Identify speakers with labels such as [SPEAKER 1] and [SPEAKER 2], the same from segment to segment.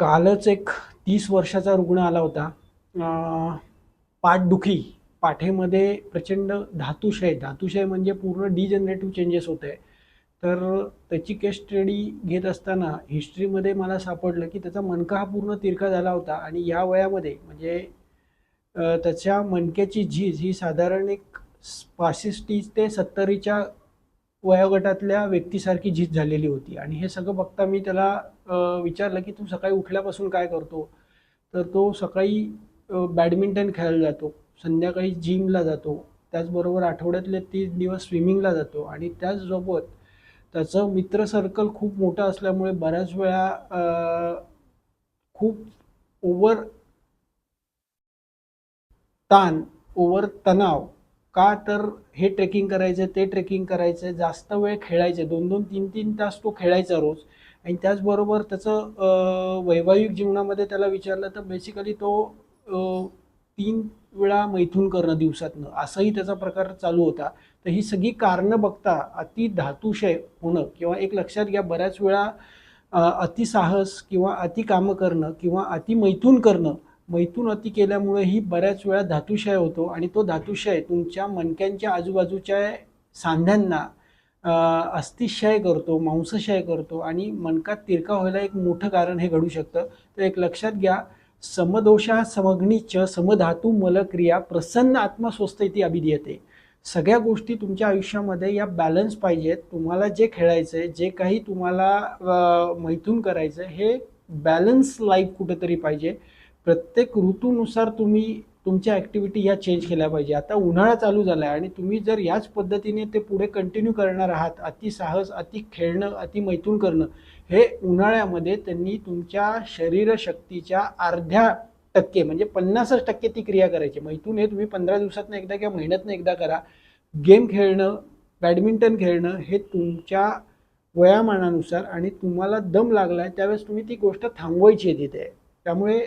[SPEAKER 1] कालच एक तीस वर्षाचा रुग्ण आला होता. पाठदुखी पाठेमध्ये प्रचंड धातुशय धातुशय म्हणजे पूर्ण डिजनरेटिव्ह चेंजेस होत आहे तर त्याची केस स्टडी घेत असताना हिस्ट्रीमध्ये मला सापडलं की त्याचा मणका हा पूर्ण तिरका झाला होता आणि या वयामध्ये म्हणजे त्याच्या मणक्याची झीज ही साधारण एक पासष्टी ते सत्तरीच्या वयोगटातल्या व्यक्तीसारखी झीज झालेली होती. आणि हे सगळं बघता मी त्याला विचारलं की तू सकाळी उठल्यापासून काय करतो? तर तो सकाळी बॅडमिंटन खेळायला जातो. संध्याकाळी जिमला जातो. त्याचबरोबर आठवड्यातले तीस दिवस स्विमिंगला जातो. आणि त्याचसोबत त्याचं मित्र सर्कल खूप मोठं असल्यामुळे बऱ्याच वेळा खूप ओव्हर ताण ओव्हर तणाव का तर हे ट्रेकिंग करायचं ते ट्रेकिंग करायचं जास्त वेळ खेळायचे दोन दोन तीन तीन तास तो खेळायचा रोज. आणि त्याचबरोबर त्याचं वैवाहिक जीवनामध्ये त्याला विचारलं तर बेसिकली तो तीन वेळा मैथून करणं दिवसातनं. असाही त्याचा प्रकार चालू होता. तर ही सगळी कारणं बघता अति धातुशय होणं किंवा एक लक्षात घ्या बऱ्याच वेळा अतिसाहस किंवा अति कामं करणं किंवा अति मैथून करणं मैथून अति केल्यामुळे ही बऱ्याच वेळा धातुशय होतो आणि तो धातुशय तुमच्या मणक्यांच्या आजूबाजूच्या सांध्यांना अस्थिशय अस्थिक्षय करतो मांसक्षय करतो आणि मनकात तिरका व्हायला एक मोठं कारण हे घडू शकतं. तर एक लक्षात घ्या समदोषा समग्नीच समधातू मलक्रिया प्रसन्न आत्मस्वस्थ इथे अभिधीयते. सगळ्या गोष्टी तुमच्या आयुष्यामध्ये या बॅलन्स पाहिजेत. तुम्हाला जे खेळायचं आहे जे काही तुम्हाला मैथून करायचं आहे हे बॅलन्स लाईफ कुठेतरी पाहिजे. प्रत्येक ऋतूनुसार तुम्ही तुमच्या ॲक्टिव्हिटी या चेंज केल्या पाहिजे. आता उन्हाळा चालू झाला आहे आणि तुम्ही जर याच पद्धतीने ते पुढे कंटिन्यू करणार आहात अति साहस अति खेळणं अति मैथून करणं हे उन्हाळ्यामध्ये त्यांनी तुमच्या शरीरशक्तीच्या अर्ध्या टक्के म्हणजे पन्नासच टक्के ती क्रिया करायची. मैथून हे तुम्ही पंधरा दिवसातनं एकदा किंवा महिन्यातनं एकदा करा. गेम खेळणं बॅडमिंटन खेळणं हे तुमच्या वयामानानुसार आणि तुम्हाला दम लागला आहे त्यावेळेस तुम्ही ती गोष्ट थांबवायची आहे तिथे. त्यामुळे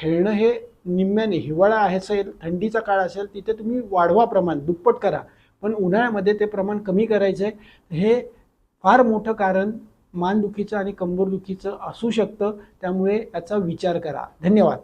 [SPEAKER 1] खेळणं हे निम्म्याने हिवाळा असेल थंडीचा काळ असेल तिथे तुम्ही वाढवा प्रमाण दुप्पट करा. पण उन्हाळ्यामध्ये ते प्रमाण कमी करायचं आहे हे फार मोठं कारण मानदुखीचं आणि कंबरदुखीचं असू शकतं. त्यामुळे याचा विचार करा. धन्यवाद.